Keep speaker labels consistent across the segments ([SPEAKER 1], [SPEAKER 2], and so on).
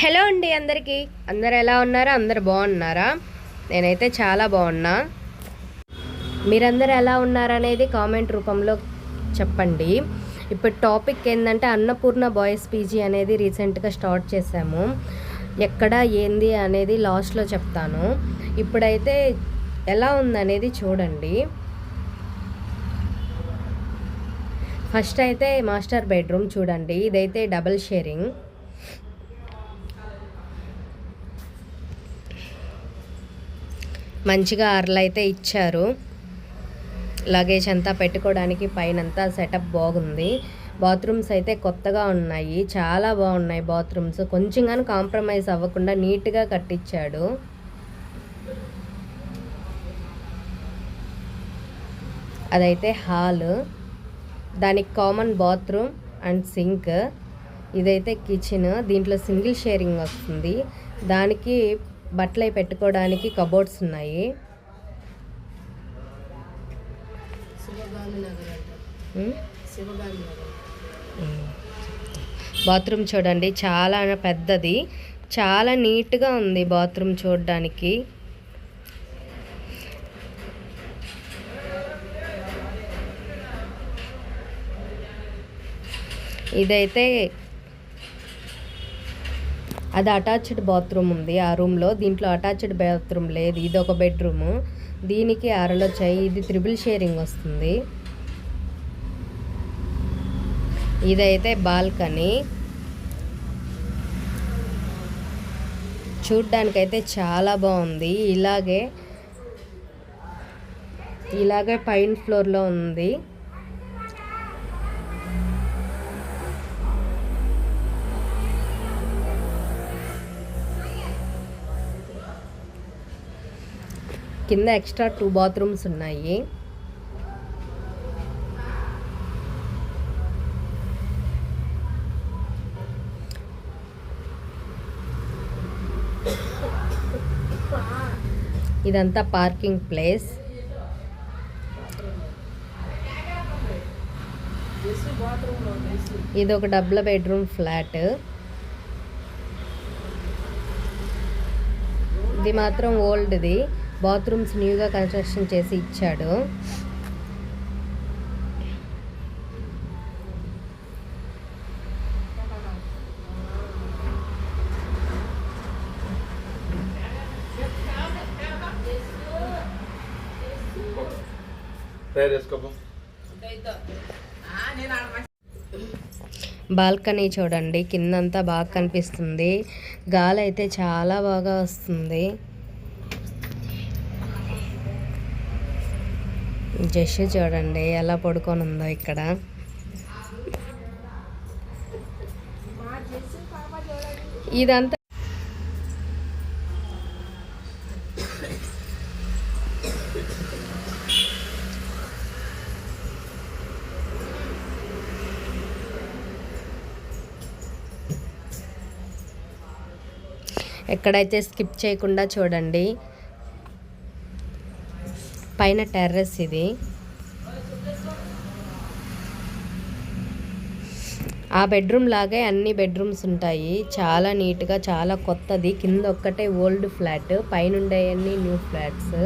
[SPEAKER 1] Hello అండి అందరికీ. అందరు ఎలా ఉన్నారా? అందరు బాగున్నారా? నేనైతే చాలా బాగున్నా. మీరందరు ఎలా ఉన్నారనేది కామెంట్ రూపంలో చెప్పండి. ఇప్పుడు టాపిక్ ఏంటంటే అన్నపూర్ణ బాయ్స్ పీజీ అనేది రీసెంట్గా స్టార్ట్ చేశాము. ఎక్కడ ఏంది అనేది లాస్ట్లో చెప్తాను. ఇప్పుడైతే ఎలా ఉందనేది చూడండి. ఫస్ట్ అయితే మాస్టర్ బెడ్రూమ్ చూడండి. ఇదైతే డబల్ షేరింగ్. మంచిగా అర్లు అయితే ఇచ్చారు. లగేజ్ అంతా పెట్టుకోవడానికి పైన అంతా సెటప్ బాగుంది. బాత్రూమ్స్ అయితే కొత్తగా ఉన్నాయి. చాలా బాగున్నాయి బాత్రూమ్స్. కొంచెం కానీ కాంప్రమైజ్ అవ్వకుండా నీట్గా కట్టించాడు అదైతే హాల్. దానికి కామన్ బాత్రూమ్ అండ్ సింక్. ఇదైతే కిచెన్. దీంట్లో సింగిల్ షేరింగ్ వస్తుంది. దానికి బట్టలు పెట్టుకోవడానికి కబోర్డ్స్ ఉన్నాయి. బాత్రూమ్ చూడండి చాలా పెద్దది. చాలా నీట్గా ఉంది బాత్రూమ్ చూడడానికి. ఇదైతే అది అటాచ్డ్ బాత్రూమ్ ఉంది. ఆ రూమ్లో దీంట్లో అటాచ్డ్ బాత్రూమ్ లేదు. ఇది ఒక బెడ్రూము. దీనికి అరలు వచ్చాయి ఇది త్రిబుల్ షేరింగ్ వస్తుంది. ఇదైతే బాల్కనీ. చూడ్డానికైతే చాలా బాగుంది. ఇలాగే ఇలాగే పైన ఫ్లోర్లో ఉంది. కింద ఎక్స్ట్రా టూ బాత్రూమ్స్ ఉన్నాయి. ఇదంతా పార్కింగ్ ప్లేస్. ఇది ఒక డబుల్ బెడ్రూమ్ ఫ్లాట్. ఇది మాత్రం ఓల్డ్ది. బాత్రూమ్స్ న్యూగా కన్స్ట్రక్షన్ చేసి ఇచ్చాడు. బాల్కనీ చూడండి కిందంతా బాగా కనిపిస్తుంది. గాలి అయితే చాలా బాగా వస్తుంది. జస్ట్ చూడండి ఎలా పడుకొని ఉందో ఇక్కడ. ఇదంతా ఎక్కడైతే స్కిప్ చేయకుండా చూడండి. పైన టెర్రస్ ఇది. ఆ బెడ్రూమ్ లాగే అన్ని బెడ్రూమ్స్ ఉంటాయి. చాలా నీట్గా చాలా కొత్తది. కింద ఒక్కటే ఓల్డ్ ఫ్లాట్ పైన ఉండేవన్నీ న్యూ ఫ్లాట్స్.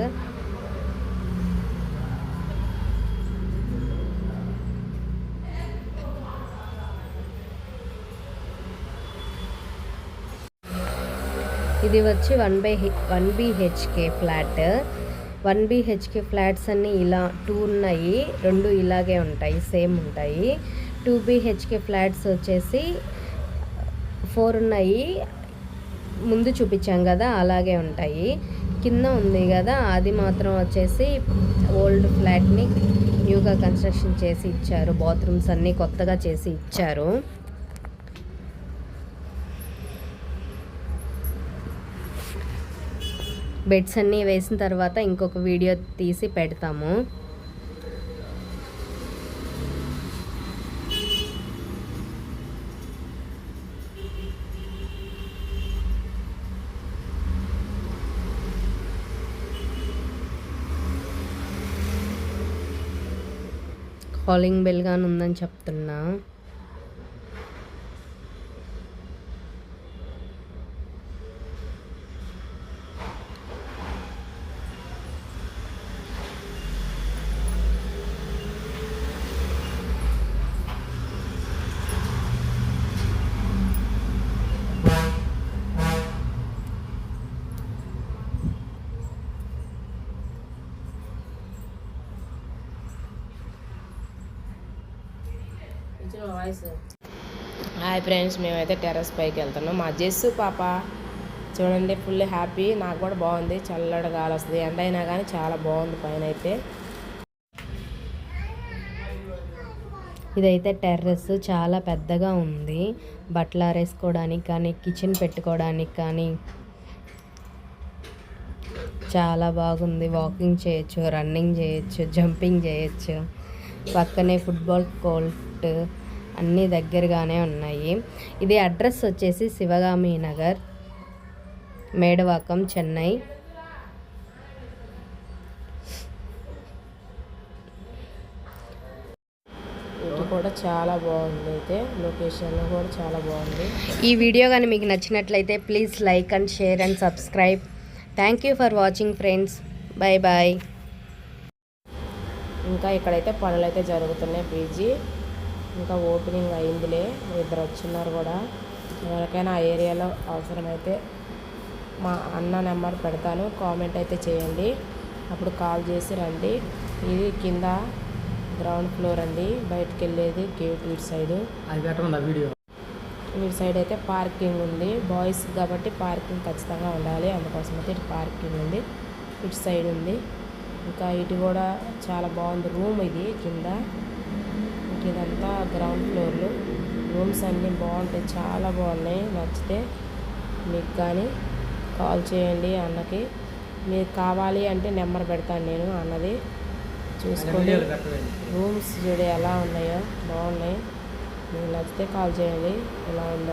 [SPEAKER 1] ఇది వచ్చి one by one BHK flat. One BHK flats అన్నీ ఇలా టూ ఉన్నాయి. రెండు ఇలాగే ఉంటాయి సేమ్ ఉంటాయి. టూ బిహెచ్కే ఫ్లాట్స్ వచ్చేసి ఫోర్ ఉన్నాయి. ముందు చూపించాం కదా అలాగే ఉంటాయి. కింద ఉంది కదా అది మాత్రం వచ్చేసి ఓల్డ్ ఫ్లాట్ని న్యూగా కన్స్ట్రక్షన్ చేసి ఇచ్చారు. బాత్రూమ్స్ అన్నీ కొత్తగా చేసి ఇచ్చారు. బెడ్స్ అన్నీ వేసిన తర్వాత ఇంకొక వీడియో తీసి పెడతాము. కాలింగ్ బెల్ గాని ఉందని చెప్తున్నా.
[SPEAKER 2] హాయ్ ఫ్రెండ్స్ మేమైతే టెర్రస్ పైకి వెళ్తున్నాం. మా జెస్సు పాప చూడండి ఫుల్ హ్యాపీ. నాకు కూడా బాగుంది. చల్లగా గాలి వస్తుంది. ఎండ అయినా కానీ చాలా బాగుంది పైన అయితే.
[SPEAKER 1] ఇదైతే టెర్రస్. చాలా పెద్దగా ఉంది. బట్టలు ఆరేసుకోవడానికి కానీ కిచెన్ పెట్టుకోవడానికి కానీ చాలా బాగుంది. వాకింగ్ చేయొచ్చు రన్నింగ్ చేయొచ్చు జంపింగ్ చేయొచ్చు. పక్కనే ఫుట్బాల్ కోర్ట్ అన్నీ దగ్గరగానే ఉన్నాయి. ఇది అడ్రస్ వచ్చేసి శివగామి నగర్ మేడవాకం చెన్నై.
[SPEAKER 2] కూడా చాలా బాగుంది అయితే. లొకేషన్ కూడా చాలా బాగుంది.
[SPEAKER 1] ఈ వీడియో కానీ మీకు నచ్చినట్లయితే please like and share and subscribe. Thank you for watching friends bye bye
[SPEAKER 2] ఇంకా ఇక్కడైతే పనులు అయితే జరుగుతున్నాయి పీజీ. ఇంకా ఓపెనింగ్ అయిందిలే ఇద్దరు వచ్చిన్నారు కూడా. ఎవరికైనా ఆ ఏరియాలో అవసరమైతే మా అన్న నెంబర్ పెడతాను కామెంట్ అయితే చేయండి. అప్పుడు కాల్ చేసి రండి. ఇది కింద గ్రౌండ్ ఫ్లోర్ అండి బయటకు వెళ్ళేది గేట్ ఇటు సైడు.
[SPEAKER 3] వీడియో?
[SPEAKER 2] ఇటు సైడ్ అయితే పార్కింగ్ ఉంది. బాయ్స్ కాబట్టి పార్కింగ్ ఖచ్చితంగా ఉండాలి అందుకోసం అయితే ఇటు పార్కింగ్ ఉంది. ఇటు సైడ్ ఉంది. ఇంకా ఇటు కూడా చాలా బాగుంది రూమ్ ఇది కింద. ఇంక ఇదంతా గ్రౌండ్ ఫ్లోర్లు. రూమ్స్ అన్నీ బాగుంటాయి చాలా బాగున్నాయి. నచ్చితే మీకు కానీ కాల్ చేయండి అన్నకి. మీరు కావాలి అంటే నెంబర్ పెడతాను నేను అన్నది.
[SPEAKER 3] పెట్టండి.
[SPEAKER 2] రూమ్స్ చూడు ఎలా ఉన్నాయో బాగున్నాయి. మీకు నచ్చితే కాల్ చేయండి. ఎలా ఉందో